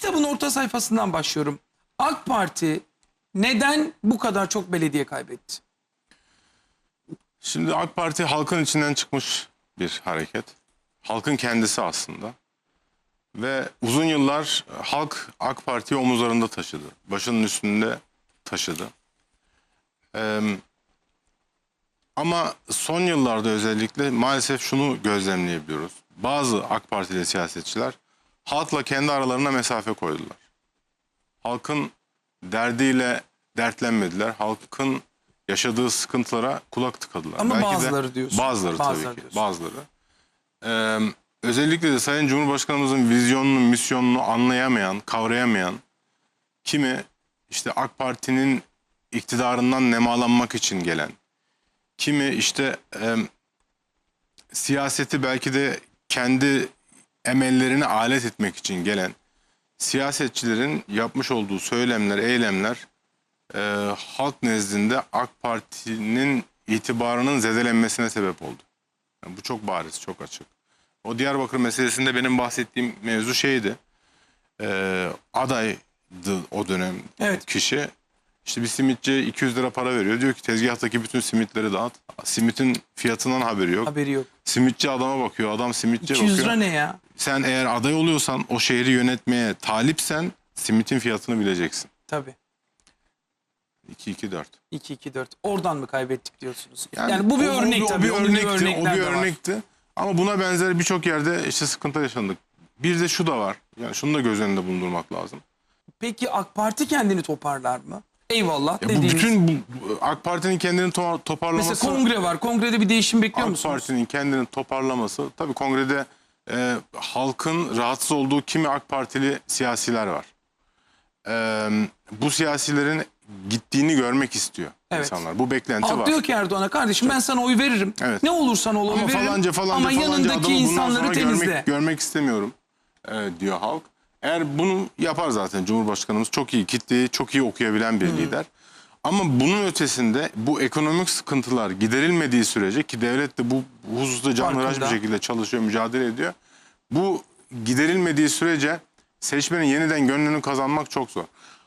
kitabın orta sayfasından başlıyorum. AK Parti neden bu kadar çok belediye kaybetti? Şimdi AK Parti halkın içinden çıkmış bir hareket. Halkın kendisi aslında. Ve uzun yıllar halk AK Parti'yi omuzlarında taşıdı. Başının üstünde taşıdı. Ee, ama son yıllarda özellikle maalesef şunu gözlemleyebiliyoruz. Bazı AK Partili siyasetçiler halkla kendi aralarına mesafe koydular. Halkın derdiyle dertlenmediler. Halkın yaşadığı sıkıntılara kulak tıkadılar. Ama Belki bazıları diyorsun. Bazıları, Bazıları tabii ki. diyorsun. Bazıları. Ee, özellikle de Sayın Cumhurbaşkanımızın vizyonunu, misyonunu anlayamayan, kavrayamayan kimi işte AK Parti'nin iktidarından nemalanmak için gelen, kimi işte e, siyaseti belki de kendi emellerine alet etmek için gelen siyasetçilerin yapmış olduğu söylemler, eylemler e, halk nezdinde AK Parti'nin itibarının zedelenmesine sebep oldu. Yani bu çok bariz, çok açık. O Diyarbakır meselesinde benim bahsettiğim mevzu şeydi. E, adaydı o dönem Evet. kişi. İşte bir simitçi 200 lira para veriyor. Diyor ki tezgahtaki bütün simitleri dağıt. Simitin fiyatından haberi yok. Haberi yok. Simitçi adama bakıyor. Adam simitçiye 200 bakıyor. lira ne ya? Sen eğer aday oluyorsan o şehri yönetmeye talipsen simitin fiyatını bileceksin. Tabii. 2-2-4. 2-2-4. Oradan mı kaybettik diyorsunuz? Yani, Yani bu bir o- o- örnek o tabii. bir Onun gibi örnekti, o bir örnekti. Ama buna benzer birçok yerde işte sıkıntı yaşandık. Bir de şu da var. Yani şunu da göz önünde bulundurmak lazım. Peki AK Parti kendini toparlar mı? Eyvallah Ya bu dediğiniz. bütün bu, AK Parti'nin kendini to- toparlaması Mesela kongre var. Kongrede bir değişim bekliyor AK musunuz? Parti'nin kendini toparlaması tabii kongrede e, halkın rahatsız olduğu kimi AK Partili siyasiler var. E, bu siyasilerin gittiğini görmek istiyor Evet. insanlar. Bu beklenti Halk var. diyor ki Erdoğan'a kardeşim ben sana oy veririm. Evet. Ne olursan ol oy Ama veririm. falanca falanca Ama falanca yanındaki adamı bundan insanları sonra temizle. görmek, görmek istemiyorum e, diyor halk. Eğer bunu yapar zaten Cumhurbaşkanımız çok iyi kitleyi çok iyi okuyabilen bir lider. Ama bunun ötesinde bu ekonomik sıkıntılar giderilmediği sürece ki devlet de bu hususta canhıraş bir şekilde çalışıyor, mücadele ediyor. Bu giderilmediği sürece seçmenin yeniden gönlünü kazanmak çok zor.